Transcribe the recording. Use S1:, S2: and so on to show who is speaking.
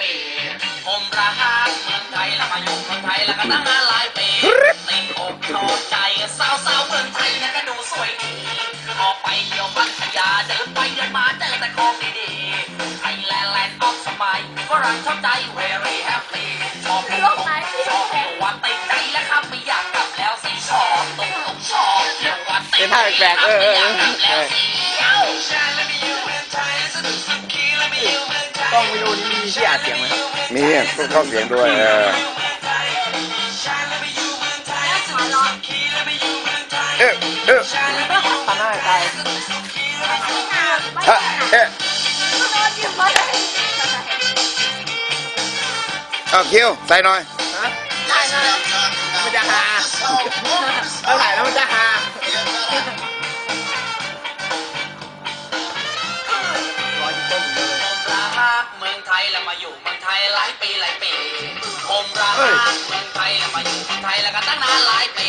S1: ปผมรักเมืองไทยแล้วมาอยู่เมืองไทยแล้วก็ตั้งนาหลายปีติดอกชอบใจสาวสาวเมืองไทยเนี่ยก็ดูสวยดีออกไปเที่ยวพัทยาเดินไปเดินมาเจอแต่ของดีๆไทยแลนด์แลนด์ออฟสมัยฝรั่งชอบใจ very happy ชอบผู้ชมชอบอยู่วัดติดใจแล้วครับไม่อยากกลับแล้วสิชอบตรงตรงชอบอยู่วัดติด
S2: เป็นท่าแปลกๆเออเออเออ
S1: แล้วสิ
S2: ล้องวิดีโอนี้มีที่อัดเสียงไหมครับ
S3: มีต้องเข้าเสียงด้วยเออเอ๊ะเอ๊ะ
S2: ทำหน้าตาย
S3: ฮะเอ๊ะเอาคิวใส่หน่อย
S2: ฮะได้นะ
S1: แล้วมาอยู่เมืองไทยหลายปีหลายปีผมรักเมืองไทยแล้วมาอยู่เมืองไทยแล้วก็ตั้งนานหลายปี